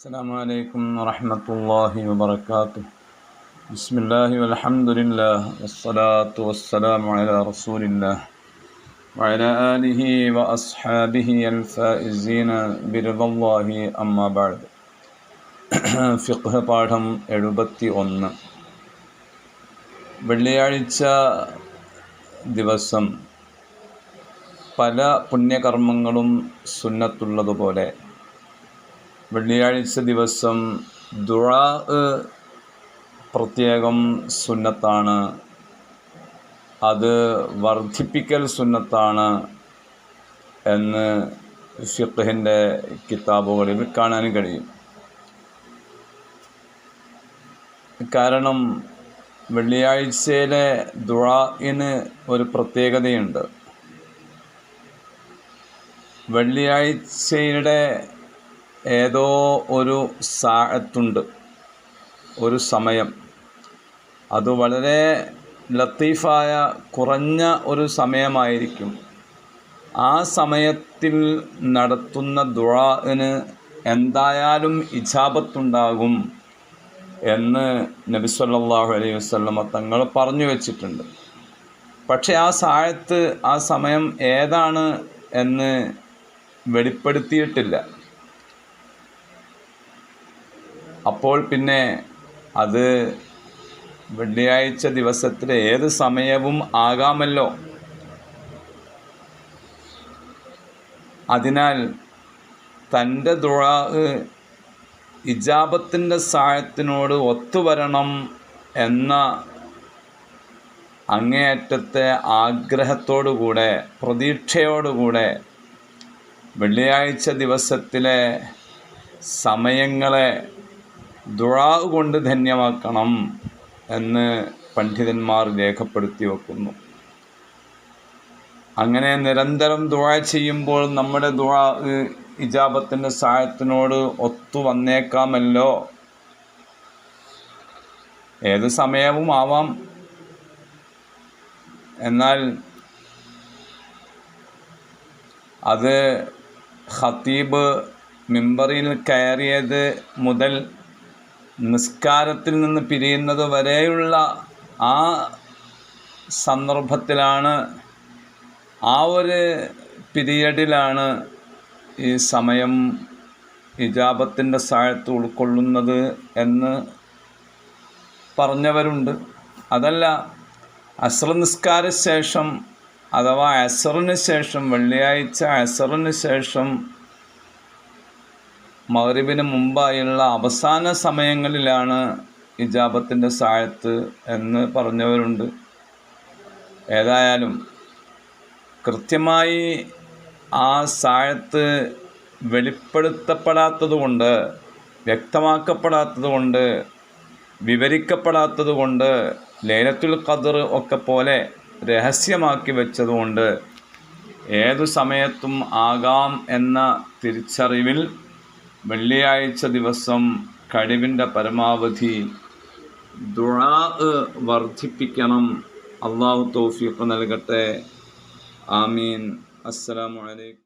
السلام عليكم ورحمة الله وبركاته بسم الله والحمد لله والصلاة والسلام على رسول الله وعلى آله وأصحابه الفائزين برضا الله أما بعد ഫിഖ് പാഠം എഴുപത്തി ഒന്ന് വെള്ളിയാഴ്ച ദിവസം പല പുണ്യകർമ്മങ്ങളും സുന്നത്തുള്ളതുപോലെ വെള്ളിയാഴ്ച ദിവസം ദുഴാ പ്രത്യേകം സുന്നത്താണ്. അത് വർദ്ധിപ്പിക്കൽ സുന്നത്താണ് എന്ന് ഫിഖിന്റെ കിതാബുകളിൽ കാണാൻ കഴിയും. കാരണം വെള്ളിയാഴ്ചയിലെ ദുആഇന് ഒരു പ്രത്യേകതയുണ്ട്. വെള്ളിയാഴ്ചയുടെ ഏതോ ഒരു സാഴത്തുണ്ട് ഒരു സമയം. അത് വളരെ ലത്തീഫായ കുറഞ്ഞ ഒരു സമയമായിരിക്കും. ആ സമയത്തിൽ നടത്തുന്ന ദുഴാന് എന്തായാലും ഇജാബത്തുണ്ടാകും എന്ന് നബി സല്ലാഹു അലൈഹി വസ്ലമ തങ്ങൾ പറഞ്ഞു വച്ചിട്ടുണ്ട്. പക്ഷേ ആ സാഴത്ത് ആ സമയം ഏതാണ് എന്ന് വെളിപ്പെടുത്തിയിട്ടില്ല. അപ്പോൾ പിന്നെ അത് വെള്ളിയാഴ്ച ദിവസത്തിലെ ഏത് സമയവും ആകാമല്ലോ. അതിനാൽ തന്റെ ദുഴ ഇജാബത്തിന്റെ സായത്തിനോട് ഒത്തുവരണം എന്ന അങ്ങേയറ്റത്തെ ആഗ്രഹത്തോടുകൂടെ പ്രതീക്ഷയോടുകൂടെ വെള്ളിയാഴ്ച ദിവസത്തിലെ സമയങ്ങളെ ദുഴാവ് കൊണ്ട് ധന്യമാക്കണം എന്ന് പണ്ഡിതന്മാർ രേഖപ്പെടുത്തി വെക്കുന്നു. അങ്ങനെ നിരന്തരം ദുഴ ചെയ്യുമ്പോൾ നമ്മുടെ ദുഴ ഇജാബത്തിന്റെ സഹായത്തിനോട് ഒത്തു വന്നേക്കാമല്ലോ. ഏത് സമയവും ആവാം. എന്നാൽ അത് ഖത്തീബ് മിമ്പറിൽ കയറിയത് മുതൽ നിസ്കാരത്തിൽ നിന്ന് പിരിയുന്നത് വരെയുള്ള ആ സന്ദർഭത്തിലാണ് ആ ഒരു പിരിയഡിലാണ് ഈ സമയം ഇജാബത്തിന്റെ സാഴത്ത് ഉൾക്കൊള്ളുന്നത് എന്ന് പറഞ്ഞവരുണ്ട്. അതല്ല അസർ നിസ്കാര ശേഷം അഥവാ അസറിന് ശേഷം വെള്ളിയാഴ്ച അസറിന് ശേഷം മകറിബിന് മുമ്പായുള്ള അവസാന സമയങ്ങളിലാണ് ഇജാബത്തിന്റെ സാഴത്ത് എന്ന് പറഞ്ഞവരുണ്ട്. ഏതായാലും കൃത്യമായി ആ സാഴത്ത് വെളിപ്പെടുത്തപ്പെടാത്തതുകൊണ്ട് വ്യക്തമാക്കപ്പെടാത്തതുകൊണ്ട് വിവരിക്കപ്പെടാത്തതുകൊണ്ട് ലേലത്തുൽ ഖദർ ഒക്കെ പോലെ രഹസ്യമാക്കി വെച്ചതുകൊണ്ട് ഏതു സമയത്തും ആകാം എന്ന തിരിച്ചറിവിൽ വെള്ളിയാഴ്ച ദിവസം കഴിവിന്റെ പരമാവധി ദുഴാ വർദ്ധിപ്പിക്കണം. അള്ളാഹു തൗഫീഖ് നൽകട്ടെ. ആമീൻ. അസ്സലാമു അലൈക്കും.